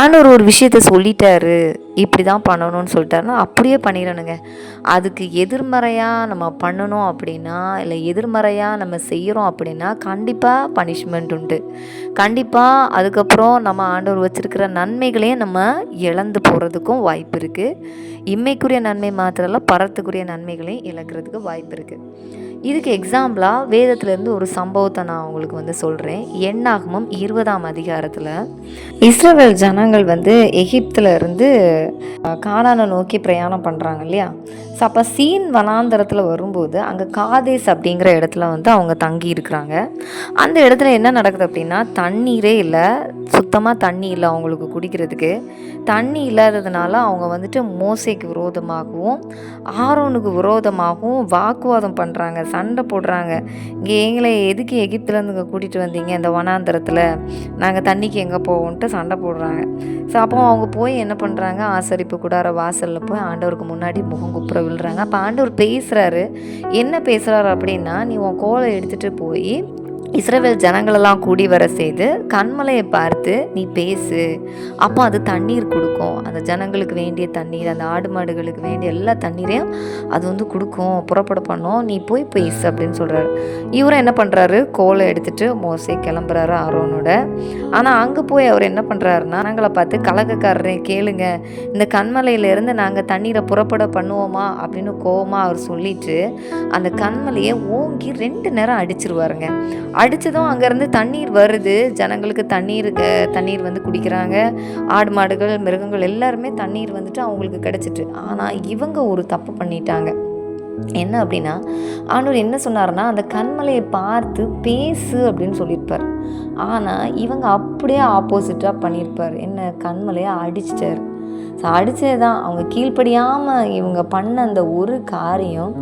ஆண்டவர் ஒரு விஷயத்த சொல்லிட்டாரு. இப்படி தான் பண்ணணும்னு சொல்லிட்டாருன்னா அப்படியே பண்ணிடணுங்க. அதுக்கு எதிர்மறையாக நம்ம பண்ணணும் அப்படின்னா இல்லை எதிர்மறையாக நம்ம செய்கிறோம் அப்படின்னா கண்டிப்பாக பனிஷ்மெண்ட் உண்டு. கண்டிப்பாக அதுக்கப்புறம் நம்ம ஆண்டவர் வச்சுருக்கிற நன்மைகளையும் நம்ம இழந்து போகிறதுக்கும் வாய்ப்பு இருக்குது இம்மைக்குரிய நன்மை மாத்திரல பரத்துக்குரிய நன்மைகளையும் இழக்கிறதுக்கு வாய்ப்பு இருக்குது இதுக்கு எக்ஸாம்பிளாக வேதத்துலேருந்து ஒரு சம்பவத்தை நான் உங்களுக்கு வந்து சொல்கிறேன் எண்ணாகமும் இருபதாம் அதிகாரத்தில் இஸ்ரவேல் ஜனங்கள் வந்து எகிப்தில் இருந்து கானானை நோக்கி பிரயாணம் பண்ணுறாங்க இல்லையா? ஸோ அப்போ சீன் வனாந்தரத்தில் வரும்போது அங்கே காதேஸ் அப்படிங்கிற இடத்துல வந்து அவங்க தங்கி இருக்கிறாங்க. அந்த இடத்துல என்ன நடக்குது அப்படின்னா தண்ணீரே இல்லை சுத்தமாக தண்ணி இல்லை அவங்களுக்கு குடிக்கிறதுக்கு. தண்ணி இல்லாததுனால அவங்க வந்துட்டு மோசைக்கு விரோதமாகவும் ஆரோனுக்கு விரோதமாகவும் வாக்குவாதம் பண்ணுறாங்க சண்டை போடுறாங்க. இங்கே எங்களை எதுக்கு எகிப்துலேருந்து இங்கே கூட்டிகிட்டு வந்தீங்க இந்த வனாந்தரத்தில்? நாங்கள் தண்ணிக்கு எங்கே போவோன்ட்டு சண்டை போடுறாங்க. ஸோ அப்போ அவங்க போய் என்ன பண்ணுறாங்க ஆசரிப்பு கூடார வாசலில் போய் ஆண்டவருக்கு முன்னாடி முகம் குப்புற விழுறாங்க. அப்போ ஆண்டவர் பேசுகிறாரு என்ன பேசுகிறாரு அப்படின்னா நீ உன் கோலை எடுத்துகிட்டு போய் இஸ்ரவேல் ஜனங்களெல்லாம் கூடி வர செய்து கண்மலையை பார்த்து நீ பேசு. அப்போ அது தண்ணீர் கொடுக்கும். அந்த ஜனங்களுக்கு வேண்டிய தண்ணீர் அந்த ஆடு மாடுகளுக்கு வேண்டிய எல்லா தண்ணீரையும் அது வந்து கொடுக்கும். புறப்பட பண்ணும். நீ போய் பேசு அப்படின்னு சொல்கிறாரு இவரும் என்ன பண்ணுறாரு கோலை எடுத்துகிட்டு மோசை கிளம்புறாரு ஆரோனோட. ஆனால் அங்கே போய் அவர் என்ன பண்ணுறாருன்னா நாங்களை பார்த்து கலகக்காரரே கேளுங்க. இந்த கண்மலையிலேருந்து நாங்கள் தண்ணீரை புறப்பட பண்ணுவோமா? அப்படின்னு கோவமாக அவர் சொல்லிட்டு அந்த கண்மலையை ஓங்கி ரெண்டு நேரம் அடிச்சிருவாருங்க. அடித்ததும் அங்கேருந்து தண்ணீர் வருது. ஜனங்களுக்கு தண்ணீர் தண்ணீர் வந்து குடிக்கிறாங்க. ஆடு மாடுகள் மிருகங்கள் எல்லாருமே தண்ணீர் வந்துட்டு அவங்களுக்கு கிடச்சிட்டு. ஆனால் இவங்க ஒரு தப்பு பண்ணிட்டாங்க. என்ன அப்படின்னா ஆண்டவர் என்ன சொன்னார்னா அந்த கண்மலையை பார்த்து பேசு அப்படின்னு சொல்லியிருப்பார். ஆனால் இவங்க அப்படியே ஆப்போசிட்டாக பண்ணியிருப்பார். என்ன கண்மலையை அடிச்சிட்டார். ஸோ அடித்தது தான் அவங்க கீழ்ப்படியாமல் இவங்க பண்ண அந்த ஒரு காரியம்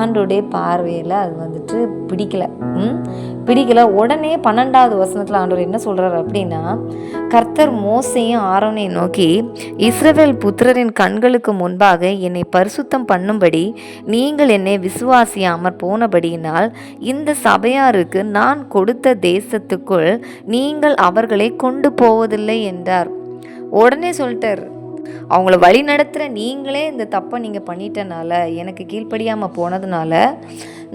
ஆண்டோடைய பார்வையில் அது வந்துட்டு பிடிக்கல. ம்? பிடிக்கல. உடனே பன்னெண்டாவது வசனத்தில் ஆண்டவர் என்ன சொல்கிறார் அப்படின்னா கர்த்தர் மோசையும் ஆரோனையும் நோக்கி இஸ்ரவேல் புத்திரரின் கண்களுக்கு முன்பாக என்னை பரிசுத்தம் பண்ணும்படி நீங்கள் என்னை விசுவாசியாமற் போனபடியினால் இந்த சபையாருக்கு நான் கொடுத்த தேசத்துக்குள் நீங்கள் அவர்களை கொண்டு போவதில்லை என்றார். உடனே சொல்லிட்டார் அவங்கள வழி நடத்துகிற நீங்களே இந்த தப்பை நீங்கள் பண்ணிட்டனால எனக்கு கீழ்ப்படியாமல் போனதுனால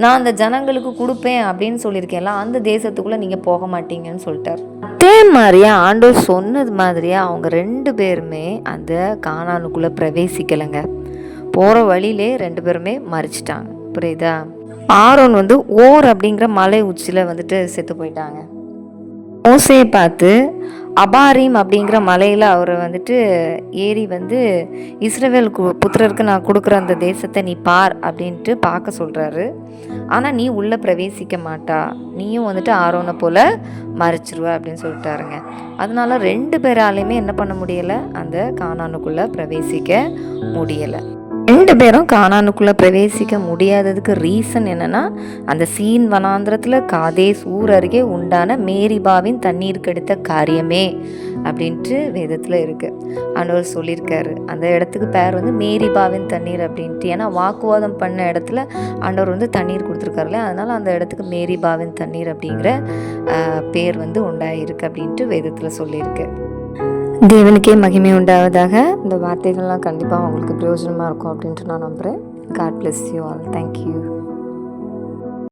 நான் அந்த ஜனங்களுக்கு கொடுப்பேன் அப்படின்னு சொல்லியிருக்கேன்ல அந்த தேசத்துக்குள்ளே நீங்கள் போக மாட்டீங்கன்னு சொல்லிட்டார். அதே மாதிரியே ஆண்டோர் சொன்னது மாதிரியே அவங்க ரெண்டு பேருமே அந்த காணானுக்குள்ளே பிரவேசிக்கலைங்க. போகிற வழியிலே ரெண்டு பேருமே மறிச்சிட்டாங்க. புரியுதா? ஆரோன் வந்து ஓர் அப்படிங்கிற மலை உச்சியில் வந்துட்டு செத்து போயிட்டாங்க. மோசையை பார்த்து அபாரிம் அப்படிங்கிற மலையில் அவரை வந்துட்டு ஏறி வந்து இஸ்ரவேல் கு- புத்திரருக்கு நான் கொடுக்குற அந்த தேசத்தை நீ பார் அப்படின்ட்டு பார்க்க சொல்கிறாரு ஆனால் நீ உள்ளே பிரவேசிக்க மாட்டா. நீயும் வந்துட்டு ஆரோனை போல் மறைச்சிருவ அப்படின்னு சொல்லிட்டாருங்க. அதனால ரெண்டு பேராலையுமே என்ன பண்ண முடியலை? அந்த காணானுக்குள்ளே பிரவேசிக்க முடியலை. ரெண்டு பேரும் காணானுக்குள்ளே பிரவேசிக்க முடியாததுக்கு ரீசன் என்னன்னா அந்த சீன் வனாந்திரத்தில் காதேஸ் ஊர் அருகே உண்டான மேரிபாவின் தண்ணீர் கெடுத்த காரியமே அப்படின்ட்டு வேதத்தில் இருக்குது ஆண்டவர் சொல்லியிருக்காரு. அந்த இடத்துக்கு பேர் வந்து மேரிபாவின் தண்ணீர் அப்படின்ட்டு. ஏன்னா வாக்குவாதம் பண்ண இடத்துல ஆண்டவர் வந்து தண்ணீர் கொடுத்துருக்காருல்ல அதனால் அந்த இடத்துக்கு மேரிபாவின் தண்ணீர் அப்படிங்கிற பேர் வந்து உண்டாயிருக்கு அப்படின்ட்டு வேதத்தில் சொல்லியிருக்கு. தேவனுக்கே மகிமை உண்டாவதாக இந்த வார்த்தைகள்லாம் கண்டிப்பாக உங்களுக்கு பிரயோஜனமாக இருக்கும் அப்படின்ட்டு நான் நம்புகிறேன் God bless you all thank you